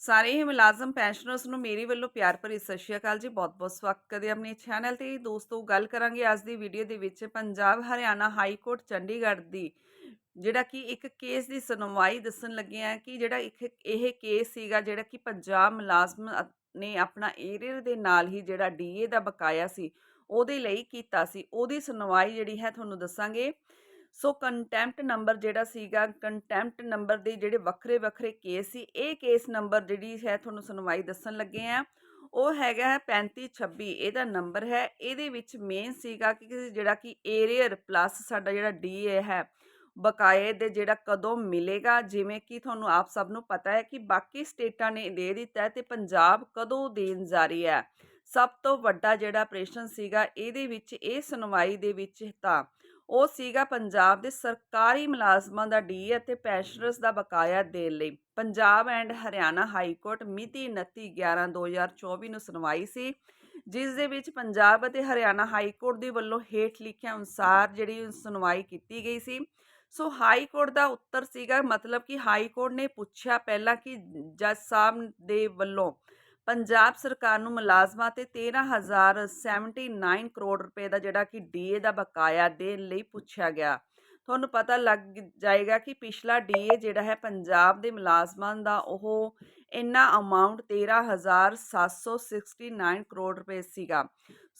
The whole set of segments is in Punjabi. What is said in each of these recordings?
ਸਾਰੇ ਹੀ ਮੁਲਾਜ਼ਮ ਪੈਨਸ਼ਨਰਸ ਨੂੰ ਮੇਰੀ ਵੱਲੋਂ ਪਿਆਰ ਭਰੀ ਸਤਿ ਸ਼੍ਰੀ ਅਕਾਲ ਜੀ। ਬਹੁਤ-ਬਹੁਤ ਸਵਾਗਤ ਕਰਦੇ ਆਪਣੇ ਚੈਨਲ ਤੇ। ਦੋਸਤੋ, ਗੱਲ ਕਰਾਂਗੇ ਅੱਜ ਦੀ ਵੀਡੀਓ ਦੇ ਵਿੱਚ ਪੰਜਾਬ ਹਰਿਆਣਾ ਹਾਈ ਕੋਰਟ ਚੰਡੀਗੜ੍ਹ ਦੀ, ਜਿਹੜਾ ਕਿ ਇੱਕ ਕੇਸ ਦੀ ਸੁਣਵਾਈ ਦੱਸਣ ਲੱਗੇ ਆ ਕਿ ਜਿਹੜਾ ਇੱਕ ਇਹ ਕੇਸ ਸੀਗਾ ਜਿਹੜਾ ਕਿ ਪੰਜਾਬ ਮੁਲਾਜ਼ਮ ਨੇ ਆਪਣਾ ਏਰੀਅਰ ਦੇ ਨਾਲ ਹੀ ਜਿਹੜਾ ਡੀਏ ਦਾ ਬਕਾਇਆ ਸੀ, ਉਹਦੇ ਲਈ ਕੀਤਾ ਸੀ। ਉਹਦੀ ਸੁਣਵਾਈ ਜਿਹੜੀ ਹੈ ਤੁਹਾਨੂੰ ਦੱਸਾਂਗੇ। ਸੋ ਕੰਟੈਂਪਟ ਨੰਬਰ ਜਿਹੜਾ ਸੀਗਾ ਕੰਟੈਂਪਟ ਨੰਬਰ ਦੇ ਜਿਹੜੇ ਵੱਖਰੇ ਵੱਖਰੇ ਕੇਸ ਸੀ, ਇਹ ਕੇਸ ਨੰਬਰ ਜਿਹੜੀ ਹੈ ਤੁਹਾਨੂੰ ਸੁਣਵਾਈ ਦੱਸਣ ਲੱਗੇ ਆ ਉਹ ਹੈਗਾ ਹੈ 3526 ਇਹਦਾ ਨੰਬਰ ਹੈ। ਇਹਦੇ ਵਿੱਚ ਮੇਨ ਸੀਗਾ ਕਿ ਜਿਹੜਾ ਕਿ ਏਰੀਅਰ ਪਲੱਸ ਸਾਡਾ ਜਿਹੜਾ ਡੀਏ ਹੈ, ਬਕਾਏ ਦੇ ਜਿਹੜਾ ਕਦੋਂ ਮਿਲੇਗਾ, ਜਿਵੇਂ ਕਿ ਤੁਹਾਨੂੰ ਆਪ ਸਭ ਨੂੰ ਪਤਾ ਹੈ ਕਿ ਬਾਕੀ ਸਟੇਟਾਂ ਨੇ ਦੇ ਦਿੱਤਾ ਹੈ ਤੇ ਪੰਜਾਬ ਕਦੋਂ ਦੇਣ ਜਾਰੀ ਹੈ। ਸਭ ਤੋਂ ਵੱਡਾ ਜਿਹੜਾ ਆਪਰੇਸ਼ਨ ਸੀਗਾ, ਇਹਦੇ ਵਿੱਚ ਇਹ ਸੁਣਵਾਈ ਦੇ ਵਿੱਚ ਤਾਂ ਉਹ ਸੀਗਾ ਪੰਜਾਬ ਦੇ ਸਰਕਾਰੀ ਮੁਲਾਜ਼ਮਾਂ ਦਾ ਡੀ ਅਤੇ ਪੈਨਸ਼ਨਰਸ ਦਾ ਬਕਾਇਆ ਦੇਣ ਲਈ। Punjab and Haryana high court ਮਿਤੀ 29/11/2024 ਨੂੰ ਸੁਣਵਾਈ ਸੀ, ਜਿਸ ਦੇ ਵਿੱਚ ਪੰਜਾਬ ਅਤੇ ਹਰਿਆਣਾ ਹਾਈ ਕੋਰਟ ਦੇ ਵੱਲੋਂ ਹੇਠ ਲਿਖਿਆ ਅਨੁਸਾਰ ਜਿਹੜੀ ਸੁਣਵਾਈ ਕੀਤੀ ਗਈ ਸੀ। ਸੋ ਹਾਈ ਕੋਰਟ ਦਾ ਉੱਤਰ ਸੀਗਾ, ਮਤਲਬ ਕਿ ਹਾਈ ਕੋਰਟ ਨੇ ਪੁੱਛਿਆ ਪਹਿਲਾਂ ਕਿ ਜੱਜ ਸਾਹਿਬ ਦੇ ਵੱਲੋਂ ਪੰਜਾਬ ਸਰਕਾਰ ਨੂੰ ਮੁਲਾਜ਼ਮਾਂ ਤੇ 13079 ਕਰੋੜ ਰੁਪਏ ਦਾ ਜਿਹੜਾ ਕਿ ਡੀਏ ਦਾ ਬਕਾਇਆ ਦੇਣ ਲਈ ਪੁੱਛਿਆ ਗਿਆ। ਤੁਹਾਨੂੰ ਪਤਾ ਲੱਗ ਜਾਏਗਾ ਕਿ ਪਿਛਲਾ ਡੀਏ ਜਿਹੜਾ ਹੈ ਪੰਜਾਬ ਦੇ ਮੁਲਾਜ਼ਮਾਂ ਦਾ ਉਹ ਇੰਨਾ ਅਮਾਉਂਟ 13769 ਕਰੋੜ ਰੁਪਏ ਸੀਗਾ।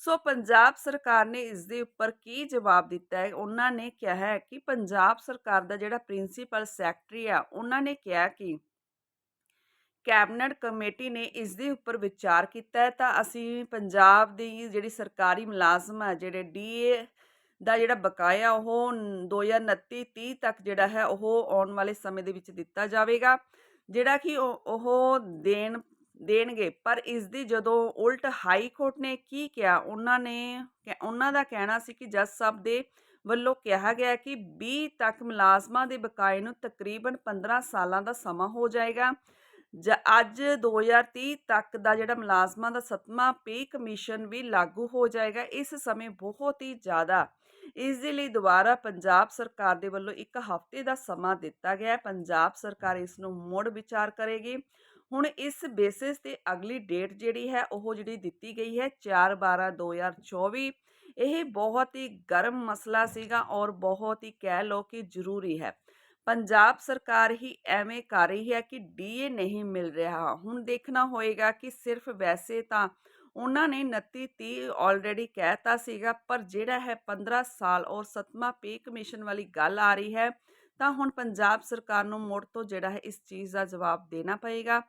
ਸੋ ਪੰਜਾਬ ਸਰਕਾਰ ਨੇ ਇਸ ਦੇ ਉੱਪਰ ਕੀ ਜਵਾਬ ਦਿੱਤਾ ਹੈ? ਉਹਨਾਂ ਨੇ ਕਿਹਾ ਹੈ ਕਿ ਪੰਜਾਬ ਸਰਕਾਰ ਦਾ ਜਿਹੜਾ ਪ੍ਰਿੰਸੀਪਲ ਸੈਕਟਰੀ ਆ, ਉਹਨਾਂ ਨੇ ਕਿਹਾ ਕਿ ਕੈਬਨਿਟ ਕਮੇਟੀ ਨੇ ਇਸ ਦੇ ਉੱਪਰ ਵਿਚਾਰ ਕੀਤਾ ਹੈ, ਤਾਂ ਅਸੀਂ ਪੰਜਾਬ ਦੀ ਜਿਹੜੀ ਸਰਕਾਰੀ ਮੁਲਾਜ਼ਮ ਹੈ, ਜਿਹੜੇ ਡੀਏ ਦਾ ਜਿਹੜਾ ਬਕਾਇਆ, ਉਹ 2029-30 ਤੱਕ ਜਿਹੜਾ ਹੈ, ਉਹ ਆਉਣ ਵਾਲੇ ਸਮੇਂ ਦੇ ਵਿੱਚ ਦਿੱਤਾ ਜਾਵੇਗਾ, ਜਿਹੜਾ ਕਿ ਉਹ ਉਹ ਦੇਣ, ਦੇਣਗੇ। ਪਰ ਇਸ ਦੀ ਜਦੋਂ ਉਲਟ ਹਾਈ ਕੋਰਟ ਨੇ ਕੀ ਕਿਹਾ, ਉਹਨਾਂ ਨੇ ਕਿ- ਉਹਨਾਂ ਦਾ ਕਹਿਣਾ ਸੀ ਕਿ ਜੱਜ ਸਾਹਿਬ ਦੇ ਵੱਲੋਂ ਕਿਹਾ ਗਿਆ ਕਿ 20 ਤੱਕ ਮੁਲਾਜ਼ਮਾਂ ਦੇ ਬਕਾਏ ਨੂੰ ਤਕਰੀਬਨ 15 ਸਾਲਾਂ ਦਾ ਸਮਾਂ ਹੋ ਜਾਏਗਾ। ਅੱਜ 2030 ਤੱਕ ਦਾ ਜਿਹੜਾ ਮੁਲਾਜ਼ਮਾਂ ਦਾ ਸੱਤਵਾਂ ਪੇ ਕਮਿਸ਼ਨ ਵੀ ਲਾਗੂ ਹੋ ਜਾਏਗਾ, ਇਸ ਸਮੇਂ ਬਹੁਤ ਹੀ ਜ਼ਿਆਦਾ। ਇਸ ਦੇ ਲਈ ਦੁਬਾਰਾ ਪੰਜਾਬ ਸਰਕਾਰ ਦੇ ਵੱਲੋਂ ਇੱਕ ਹਫ਼ਤੇ ਦਾ ਸਮਾਂ ਦਿੱਤਾ ਗਿਆ ਹੈ। ਪੰਜਾਬ ਸਰਕਾਰ ਇਸ ਨੂੰ ਮੁੜ ਵਿਚਾਰ ਕਰੇਗੀ। ਹੁਣ ਇਸ ਬੇਸਿਸ ਤੇ ਅਗਲੀ ਡੇਟ ਜਿਹੜੀ ਹੈ, ਉਹ ਜਿਹੜੀ ਦਿੱਤੀ ਗਈ ਹੈ 4/12/2024 ਇਹ ਬਹੁਤ ਹੀ ਗਰਮ ਮਸਲਾ ਸੀਗਾ ਔਰ ਬਹੁਤ ਹੀ ਕਹਿ ਲੋ ਕਿ ਜ਼ਰੂਰੀ ਹੈ। ਪੰਜਾਬ ਸਰਕਾਰ ਹੀ ਐਵੇਂ ਕਰ ਰਹੀ ਹੈ ਕਿ ਡੀਏ ਨਹੀਂ ਮਿਲ ਰਿਹਾ। ਹੁਣ ਦੇਖਣਾ ਹੋਏਗਾ ਕਿ ਸਿਰਫ ਵੈਸੇ ਤਾਂ ਉਹਨਾਂ ਨੇ 29 30 ਆਲਰੇਡੀ ਕਹਿਤਾ ਸੀਗਾ, ਪਰ ਜਿਹੜਾ ਹੈ 15 ਸਾਲ ਔਰ ਸਤਮਾ ਪੇ ਕਮਿਸ਼ਨ ਵਾਲੀ ਗੱਲ ਆ ਰਹੀ ਹੈ, ਤਾਂ ਹੁਣ ਪੰਜਾਬ ਸਰਕਾਰ ਨੂੰ ਮੋੜ ਤੋਂ ਜਿਹੜਾ ਹੈ ਇਸ ਚੀਜ਼ ਦਾ ਜਵਾਬ ਦੇਣਾ ਪਏਗਾ।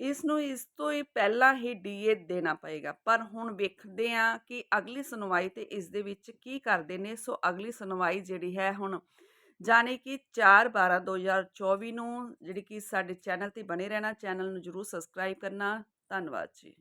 ਇਸ ਨੂੰ ਇਸ ਤੋਂ ਹੀ ਪਹਿਲਾਂ ਹੀ ਡੀਏ ਦੇਣਾ ਪਏਗਾ। ਪਰ ਹੁਣ ਵੇਖਦੇ ਆ ਕਿ ਅਗਲੀ ਸੁਣਵਾਈ ਤੇ ਇਸ ਦੇ ਵਿੱਚ ਕੀ ਕਰਦੇ ਨੇ। ਸੋ ਅਗਲੀ ਸੁਣਵਾਈ ਜਿਹੜੀ ਹੈ ਹੁਣ ਜਾਣੇ ਕਿ 4/12/2024 ਨੂੰ ਜਿਹੜੀ ਕਿ ਸਾਡੇ ਚੈਨਲ ਤੇ ਬਣੇ ਰਹਿਣਾ, ਚੈਨਲ ਨੂੰ ਜਰੂਰ ਸਬਸਕ੍ਰਾਈਬ ਕਰਨਾ। ਧੰਨਵਾਦ ਜੀ।